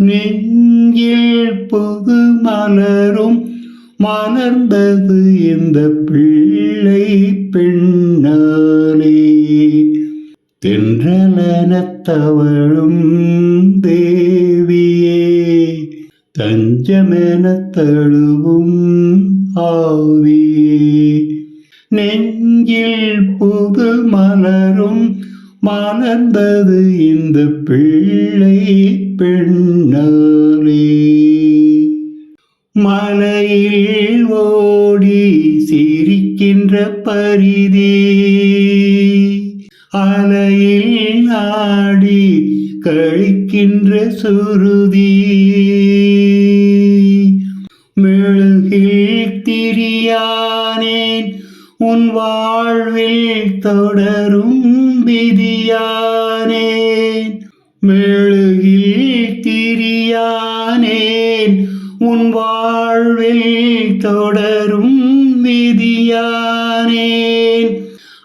நெஞ்சில் புது மலரும் மலர்ந்தது இந்த பிள்ளை பெண்ணாலே. தென்றலனத்தவளும் தேவியே தஞ்சமெனத் தழுவும் ஆவியே. நெஞ்சில் புது மலரும் மலர்ந்தது இந்த பிள்ளை பெண்ணாலே. மலையில் ஓடி சிரிக்கின்ற பரிதி. அலையில் ஆடி கழிக்கின்ற சுருதி. மெழுகில் திரியானேன் உன் வாழ்வில் தொடரும் விதியானேன் மெழுகில் திரியானேன். உன் வாழ்வில் தொடரும் விதியானேன்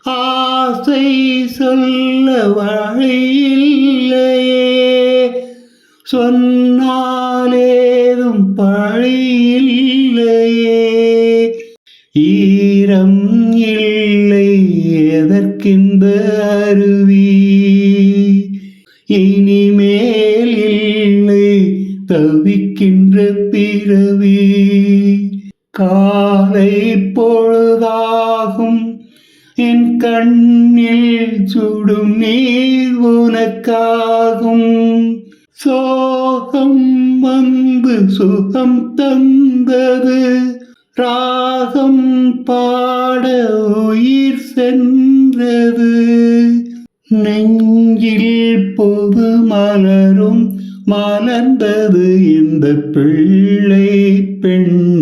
ஆசை சொல்ல வழியில்லையே. சொன்னாலேதும் பழியில்லையே. ஈரம் எதற்கின்ற அருவி? இனிமேல் இல்லை தவிக்கின்ற பிறவி. காலை பொழுதாகும் என் கண்ணில் சுடும் நீர் உனக்காகும். சோகம் வந்து சுகம் தந்தது ராகம் பாட உயிர் சென்றது. நெஞ்சில் பொது மலரும் மலர்ந்தது இந்த பிள்ளை பெண்.